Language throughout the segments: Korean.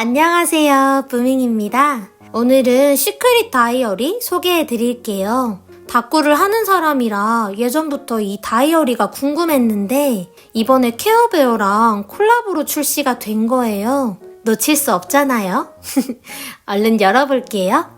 안녕하세요. 부밍입니다. 오늘은 시크릿 다이어리 소개해 드릴게요. 다꾸를 하는 사람이라 예전부터 이 다이어리가 궁금했는데 이번에 케어베어랑 콜라보로 출시가 된 거예요. 놓칠 수 없잖아요. 얼른 열어볼게요.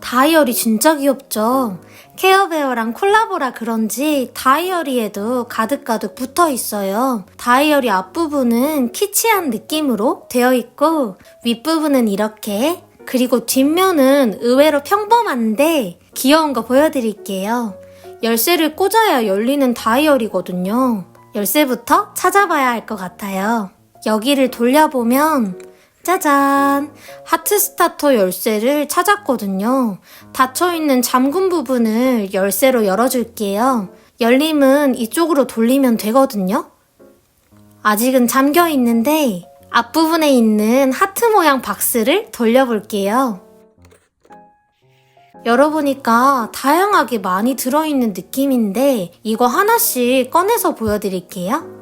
다이어리 진짜 귀엽죠? 케어베어랑 콜라보라 그런지 다이어리에도 가득가득 붙어 있어요. 다이어리 앞부분은 키치한 느낌으로 되어 있고 윗부분은 이렇게 그리고 뒷면은 의외로 평범한데 귀여운 거 보여드릴게요. 열쇠를 꽂아야 열리는 다이어리거든요. 열쇠부터 찾아봐야 할 것 같아요. 여기를 돌려보면 짜잔! 하트 스타터 열쇠를 찾았거든요. 닫혀있는 잠금 부분을 열쇠로 열어줄게요. 열림은 이쪽으로 돌리면 되거든요. 아직은 잠겨 있는데 앞부분에 있는 하트 모양 박스를 돌려볼게요. 열어보니까 다양하게 많이 들어있는 느낌인데 이거 하나씩 꺼내서 보여드릴게요.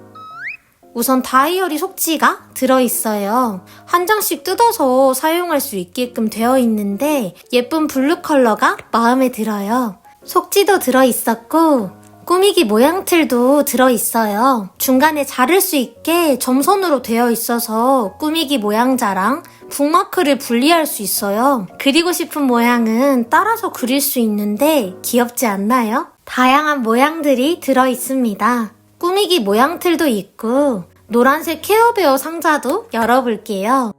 우선 다이어리 속지가 들어있어요. 한 장씩 뜯어서 사용할 수 있게끔 되어 있는데 예쁜 블루 컬러가 마음에 들어요. 속지도 들어있었고 꾸미기 모양 틀도 들어있어요. 중간에 자를 수 있게 점선으로 되어 있어서 꾸미기 모양자랑 북마크를 분리할 수 있어요. 그리고 싶은 모양은 따라서 그릴 수 있는데 귀엽지 않나요? 다양한 모양들이 들어있습니다. 꾸미기 모양 틀도 있고 노란색 케어베어 상자도 열어볼게요.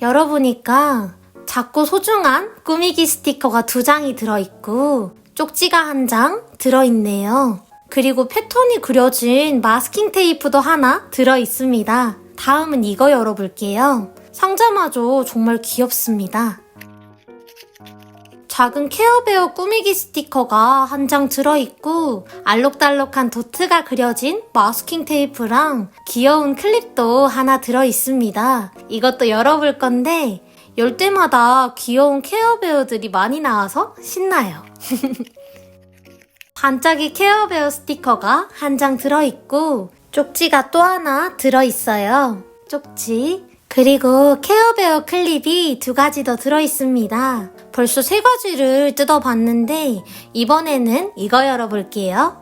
열어보니까 작고 소중한 꾸미기 스티커가 두 장이 들어있고 쪽지가 한 장 들어있네요. 그리고 패턴이 그려진 마스킹 테이프도 하나 들어있습니다. 다음은 이거 열어볼게요. 상자마저 정말 귀엽습니다. 작은 케어베어 꾸미기 스티커가 한 장 들어있고 알록달록한 도트가 그려진 마스킹 테이프랑 귀여운 클립도 하나 들어있습니다. 이것도 열어볼 건데 열 때마다 귀여운 케어베어들이 많이 나와서 신나요. 반짝이 케어베어 스티커가 한 장 들어있고 쪽지가 또 하나 들어있어요. 쪽지. 그리고 케어베어 클립이 두 가지 더 들어있습니다. 벌써 세 가지를 뜯어봤는데 이번에는 이거 열어볼게요.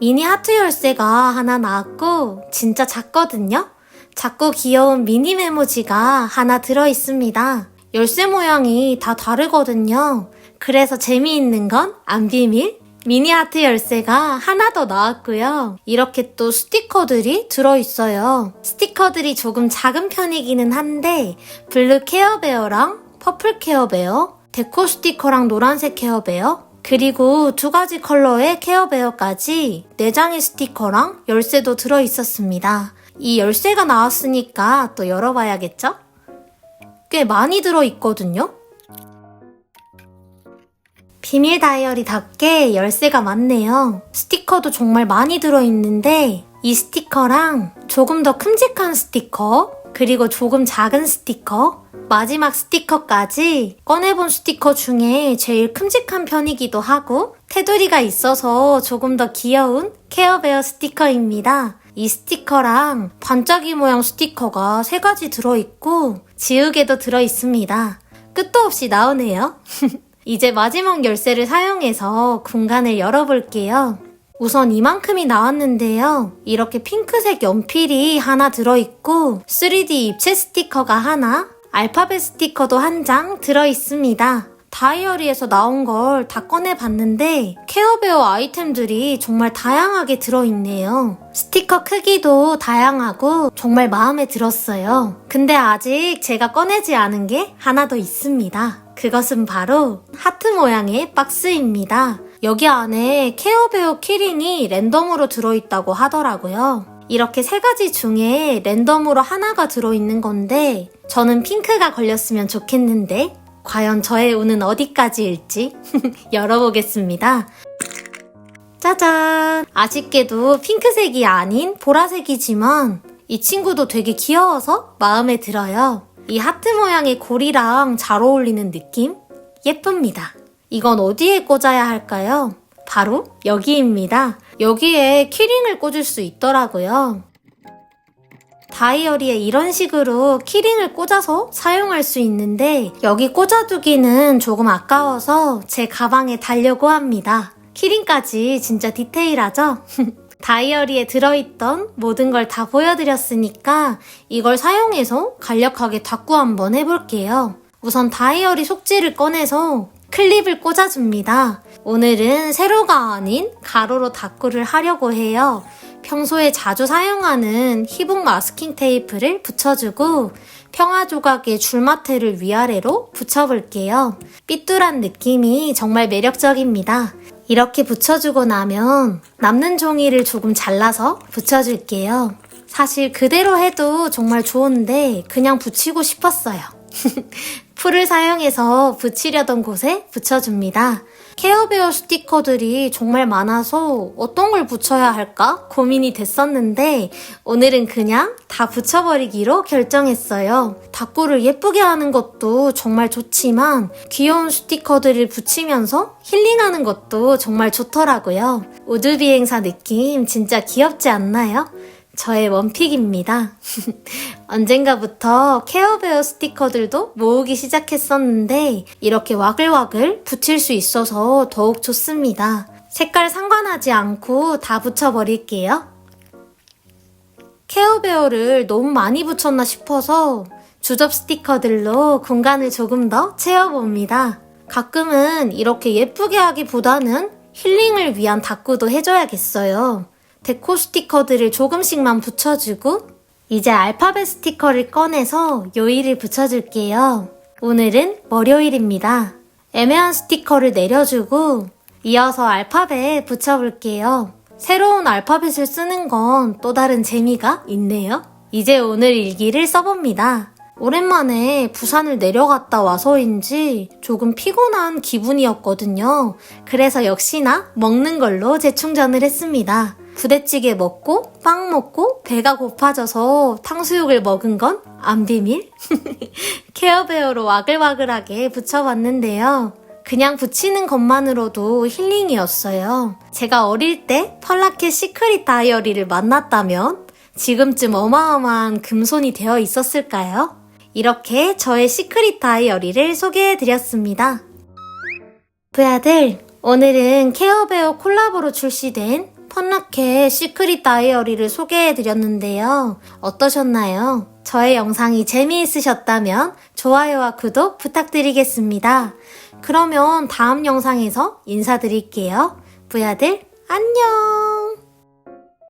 미니 하트 열쇠가 하나 나왔고 진짜 작거든요. 작고 귀여운 미니 메모지가 하나 들어있습니다. 열쇠 모양이 다 다르거든요. 그래서 재미있는 건 안 비밀. 미니 하트 열쇠가 하나 더 나왔고요. 이렇게 또 스티커들이 들어있어요. 스티커들이 조금 작은 편이기는 한데 블루 케어베어랑 퍼플 케어베어, 데코 스티커랑 노란색 케어베어, 그리고 두 가지 컬러의 케어베어까지 4장의 스티커랑 열쇠도 들어있었습니다. 이 열쇠가 나왔으니까 또 열어봐야겠죠? 꽤 많이 들어있거든요? 비밀 다이어리답게 열쇠가 많네요. 스티커도 정말 많이 들어있는데 이 스티커랑 조금 더 큼직한 스티커, 그리고 조금 작은 스티커, 마지막 스티커까지 꺼내본 스티커 중에 제일 큼직한 편이기도 하고 테두리가 있어서 조금 더 귀여운 케어베어 스티커입니다. 이 스티커랑 반짝이 모양 스티커가 세 가지 들어있고 지우개도 들어있습니다. 끝도 없이 나오네요. 이제 마지막 열쇠를 사용해서 공간을 열어볼게요. 우선 이만큼이 나왔는데요. 이렇게 핑크색 연필이 하나 들어있고 3D 입체 스티커가 하나, 알파벳 스티커도 한 장 들어있습니다. 다이어리에서 나온 걸 다 꺼내봤는데 케어베어 아이템들이 정말 다양하게 들어있네요. 스티커 크기도 다양하고 정말 마음에 들었어요. 근데 아직 제가 꺼내지 않은 게 하나 더 있습니다. 그것은 바로 하트 모양의 박스입니다. 여기 안에 케어베어 키링이 랜덤으로 들어있다고 하더라고요. 이렇게 세 가지 중에 랜덤으로 하나가 들어있는 건데 저는 핑크가 걸렸으면 좋겠는데 과연 저의 운은 어디까지일지 열어보겠습니다. 짜잔! 아쉽게도 핑크색이 아닌 보라색이지만 이 친구도 되게 귀여워서 마음에 들어요. 이 하트 모양의 고리랑 잘 어울리는 느낌? 예쁩니다. 이건 어디에 꽂아야 할까요? 바로 여기입니다. 여기에 키링을 꽂을 수 있더라고요. 다이어리에 이런 식으로 키링을 꽂아서 사용할 수 있는데 여기 꽂아두기는 조금 아까워서 제 가방에 달려고 합니다. 키링까지 진짜 디테일하죠? 다이어리에 들어있던 모든 걸 다 보여드렸으니까 이걸 사용해서 간략하게 닦고 한번 해볼게요. 우선 다이어리 속지를 꺼내서 클립을 꽂아줍니다. 오늘은 세로가 아닌 가로로 닦고를 하려고 해요. 평소에 자주 사용하는 히북 마스킹 테이프를 붙여주고 평화 조각의 줄마테를 위아래로 붙여볼게요. 삐뚤한 느낌이 정말 매력적입니다. 이렇게 붙여주고 나면 남는 종이를 조금 잘라서 붙여줄게요. 사실 그대로 해도 정말 좋은데 그냥 붙이고 싶었어요. 풀을 사용해서 붙이려던 곳에 붙여줍니다. 케어베어 스티커들이 정말 많아서 어떤 걸 붙여야 할까 고민이 됐었는데 오늘은 그냥 다 붙여버리기로 결정했어요. 닭구를 예쁘게 하는 것도 정말 좋지만 귀여운 스티커들을 붙이면서 힐링하는 것도 정말 좋더라고요. 우주비행사 느낌 진짜 귀엽지 않나요? 저의 원픽입니다. 언젠가부터 케어베어 스티커들도 모으기 시작했었는데 이렇게 와글와글 붙일 수 있어서 더욱 좋습니다. 색깔 상관하지 않고 다 붙여버릴게요. 케어베어를 너무 많이 붙였나 싶어서 주접 스티커들로 공간을 조금 더 채워봅니다. 가끔은 이렇게 예쁘게 하기보다는 힐링을 위한 다꾸도 해줘야겠어요. 데코 스티커들을 조금씩만 붙여주고 이제 알파벳 스티커를 꺼내서 요일을 붙여줄게요. 오늘은 월요일입니다. 애매한 스티커를 내려주고 이어서 알파벳 붙여볼게요. 새로운 알파벳을 쓰는 건 또 다른 재미가 있네요. 이제 오늘 일기를 써봅니다. 오랜만에 부산을 내려갔다 와서인지 조금 피곤한 기분이었거든요. 그래서 역시나 먹는 걸로 재충전을 했습니다. 부대찌개 먹고 빵 먹고 배가 고파져서 탕수육을 먹은 건 안 비밀? 케어베어로 와글와글하게 붙여봤는데요. 그냥 붙이는 것만으로도 힐링이었어요. 제가 어릴 때 펄라켓 시크릿 다이어리를 만났다면 지금쯤 어마어마한 금손이 되어 있었을까요? 이렇게 저의 시크릿 다이어리를 소개해드렸습니다. 부야들, 오늘은 케어베어 콜라보로 출시된 펀라켓 시크릿 다이어리를 소개해드렸는데요. 어떠셨나요? 저의 영상이 재미있으셨다면 좋아요와 구독 부탁드리겠습니다. 그러면 다음 영상에서 인사드릴게요. 부야들, 안녕!